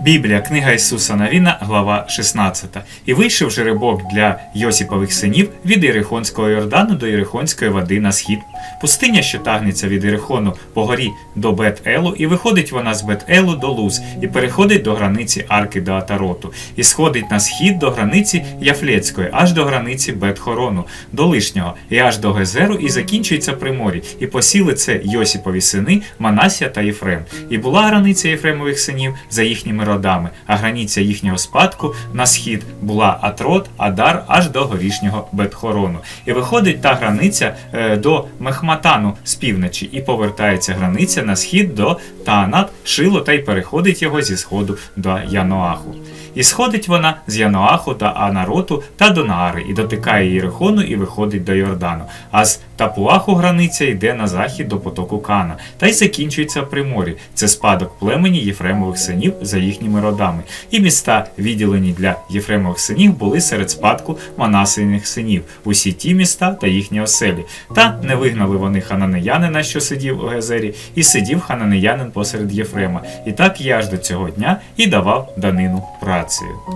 Біблія, книга Ісуса Навіна, глава 16. І вийшов жеребок для Йосіпових синів від Єрихонського Йордану до Єрихонської води на схід. Пустиня, що тагнеться від Єрихону по горі до Бет-Елу, і виходить вона з Бет-Елу до Луз, і переходить до границі Арки до Атароту, і сходить на схід до границі Яфлецької, аж до границі Бет-Хорону, до Лишнього, і аж до Гезеру, і закінчується при морі. І посіли це Йосіпові сини Манасія та Єфрем. І була границя Єфремових синів за їхніми родами, а границя їхнього спадку на схід була Атрот, Адар аж до горішнього Бетхорону. І виходить та границя е, до Мехматану з півночі, і повертається границя на схід до Таанат, Шило, та й переходить його зі сходу до Яноаху. І сходить вона з Яноаху та Анароту та до Наари, і дотикає Єрихону, і виходить до Йордану. А з Тапуаху границя йде на захід до потоку Кана, та й закінчується при морі. Це спадок племені Єфремових синів за їхніми родами. І міста, відділені для Єфремових синів, були серед спадку Манасиних синів, усі ті міста та їхні оселі. Та не вигнали вони хананеянина, що сидів у Гезері, і сидів хананеянин посеред Єфрема. І так я аж до цього дня і давав данину працею.